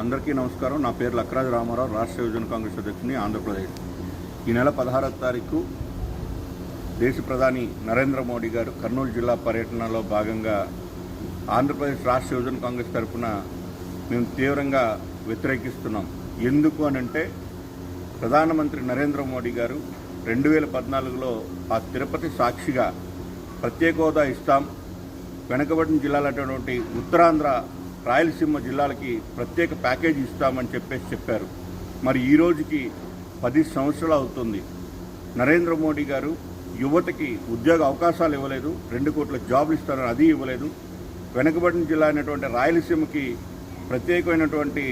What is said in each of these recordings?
అందరికీ నమస్కారం. నా పేరు లక్రాజు రామారావు రాష్ట్ర యువజన కాంగ్రెస్ అధ్యక్షుని ఆంధ్రప్రదేశ్. ఈ నెల పదహారవ తారీఖు దేశ ప్రధాని నరేంద్ర మోడీ గారు కర్నూలు జిల్లా పర్యటనలో భాగంగా ఆంధ్రప్రదేశ్ రాష్ట్ర యువజన కాంగ్రెస్ తరఫున మేము తీవ్రంగా వ్యతిరేకిస్తున్నాం. ఎందుకు అనంటే ప్రధానమంత్రి నరేంద్ర మోడీ గారు రెండు వేల పద్నాలుగులో ఆ తిరుపతి సాక్షిగా ప్రత్యేక హోదా ఇస్తాం. వెనకబడిన జిల్లాలైనటువంటి ఉత్తరాంధ్ర రాయలసీమ జిల్లాలకి ప్రత్యేక ప్యాకేజీ ఇస్తామని చెప్పేసి చెప్పారు. మరి ఈ రోజుకి పది సంవత్సరాలు అవుతుంది. నరేంద్ర మోడీ గారు యువతకి ఉద్యోగ అవకాశాలు ఇవ్వలేదు రెండు కోట్ల జాబులు ఇస్తారని అది ఇవ్వలేదు. వెనకబడిన జిల్లా అయినటువంటి రాయలసీమకి ప్రత్యేకమైనటువంటి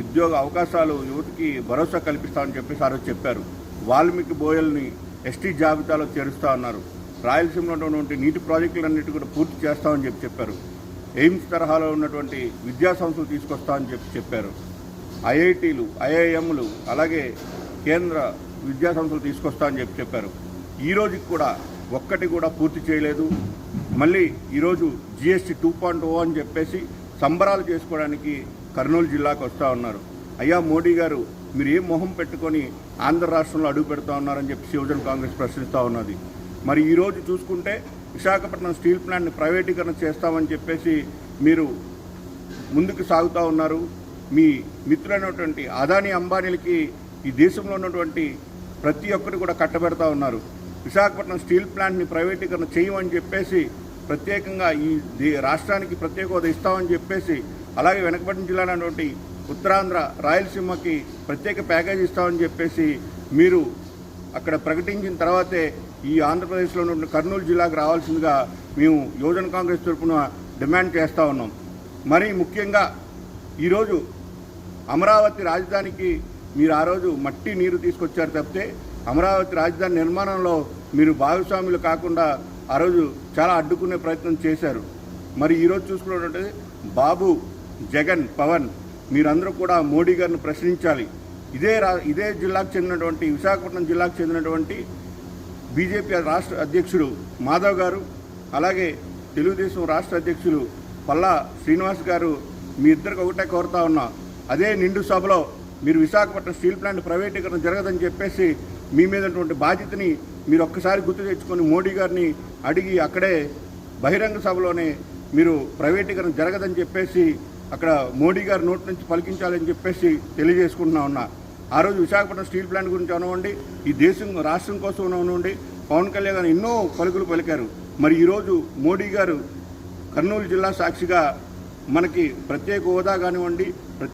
ఉద్యోగ అవకాశాలు యువతకి భరోసా కల్పిస్తామని చెప్పేసి ఆ రోజు చెప్పారు. వాల్మీకి బోయల్ని ఎస్టీ జాబితాలో చేరుస్తా ఉన్నారు రాయలసీమలో ఉన్నటువంటి నీటి ప్రాజెక్టులన్నిటి కూడా పూర్తి చేస్తామని చెప్పి చెప్పారు. ఎయిమ్స్ తరహాలో ఉన్నటువంటి విద్యా సంస్థలు తీసుకొస్తామని చెప్పి చెప్పారు. ఐఐటీలు ఐఐఎంలు అలాగే కేంద్ర విద్యా సంస్థలు తీసుకొస్తామని చెప్పి చెప్పారు. ఈ రోజుకి కూడా ఒక్కటి కూడా పూర్తి చేయలేదు. మళ్ళీ ఈరోజు జిఎస్టీ టూ పాయింట్ ఓ అని చెప్పేసి సంబరాలు చేసుకోవడానికి కర్నూలు జిల్లాకు వస్తూ ఉన్నారు. అయ్యా మోడీ గారు మీరు ఏ మొహం పెట్టుకొని ఆంధ్ర రాష్ట్రంలో అడుగు పెడతా ఉన్నారని చెప్పి శివజన్ కాంగ్రెస్ ప్రశ్నిస్తూ ఉన్నది. మరి ఈరోజు చూసుకుంటే విశాఖపట్నం స్టీల్ ప్లాంట్ని ప్రైవేటీకరణ చేస్తామని చెప్పేసి మీరు ముందుకు సాగుతూ ఉన్నారు. మీ మిత్రులైనటువంటి అదానీ అంబానీలకి ఈ దేశంలో ఉన్నటువంటి ప్రతి ఒక్కరు కూడా కట్టబెడతా ఉన్నారు. విశాఖపట్నం స్టీల్ ప్లాంట్ని ప్రైవేటీకరణ చేయమని చెప్పేసి ప్రత్యేకంగా ఈ దే- రాష్ట్రానికి ప్రత్యేక హోదా ఇస్తామని చెప్పేసి అలాగే వెనకబడిన జిల్లానటువంటి ఉత్తరాంధ్ర రాయలసీమకి ప్రత్యేక ప్యాకేజీ ఇస్తామని చెప్పేసి మీరు అక్కడ ప్రకటించిన తర్వాతే ఈ ఆంధ్రప్రదేశ్లో ఉన్న కర్నూలు జిల్లాకు రావాల్సిందిగా మేము యువజన కాంగ్రెస్ తరఫున డిమాండ్ చేస్తూ ఉన్నాం. మరి ముఖ్యంగా ఈరోజు అమరావతి రాజధానికి మీరు ఆ రోజు మట్టి నీరు తీసుకొచ్చారు తప్పితే అమరావతి రాజధాని నిర్మాణంలో మీరు భాగస్వాములు కాకుండా ఆ రోజు చాలా అడ్డుకునే ప్రయత్నం చేశారు. మరి ఈరోజు చూసుకున్నట్టు బాబు జగన్ పవన్ మీరందరూ కూడా మోడీ గారిని ప్రశ్నించాలి. ఇదే రా ఇదే జిల్లాకు చెందినటువంటి విశాఖపట్నం జిల్లాకు చెందినటువంటి బీజేపీ రాష్ట్ర అధ్యక్షుడు మాధవ్ గారు అలాగే తెలుగుదేశం రాష్ట్ర అధ్యక్షులు పల్లా శ్రీనివాస్ గారు మీ ఇద్దరికి ఒకటే కోరుతా ఉన్నా అదే నిండు సభలో మీరు విశాఖపట్నం స్టీల్ ప్లాంట్ ప్రైవేటీకరణ జరగదని చెప్పేసి మీ మీద ఉన్నటువంటి బాధ్యతని మీరు ఒక్కసారి గుర్తు తెచ్చుకొని మోడీ గారిని అడిగి అక్కడే బహిరంగ సభలోనే మీరు ప్రైవేటీకరణ జరగదని చెప్పేసి అక్కడ మోడీ గారి నోటి నుంచి పలికించాలని చెప్పేసి తెలియజేసుకుంటున్నా ఉన్నా. ఆ రోజు విశాఖపట్నం స్టీల్ ప్లాంట్ గురించి అనవండి ఈ దేశం రాష్ట్రం కోసం అనవండి పవన్ కళ్యాణ్ గారు ఎన్నో పలుకులు పలికారు. మరి ఈరోజు మోడీ గారు కర్నూలు జిల్లా సాక్షిగా మనకి ప్రత్యేక హోదా కానివ్వండి